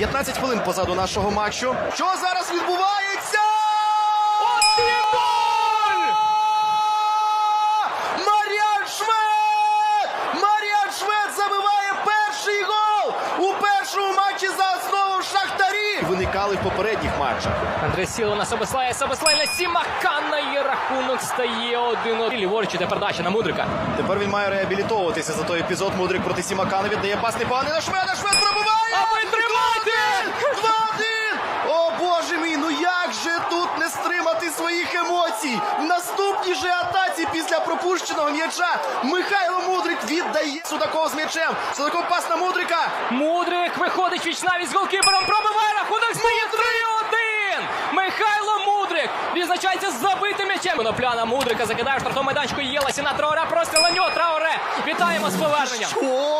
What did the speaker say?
15 хвилин позаду нашого матчу. Що зараз відбувається? Маріан Швед! Маріан Швед забиває перший гол у першому матчі за основу Шахтарі. Виникали в попередніх матчах. Андрей Сіло на Собослая, Собослай на Сімакана і рахунок стає 1-1. Ліворуч іде передача на Мудрика. Тепер він має реабілітовуватися за той епізод. Мудрик проти Сімакана віддає пас непоганий на Шведа. Швед пробиває! А ви тримайте! Своїх? В наступній же атаці після пропущеного м'яча Михайло Мудрик віддає Судаков з м'ячем. Судаков пас на Мудрика. Мудрик виходить віч навіть з голкіпером, пробиває рахунок стає 3-1! Михайло Мудрик відзначається з забитим м'ячем. Конопляна Мудрика закидає в штрафному майданчику Єласіна Трауре. Простріл на нього Трауре. Вітаємо з поверненням. О! 4-1.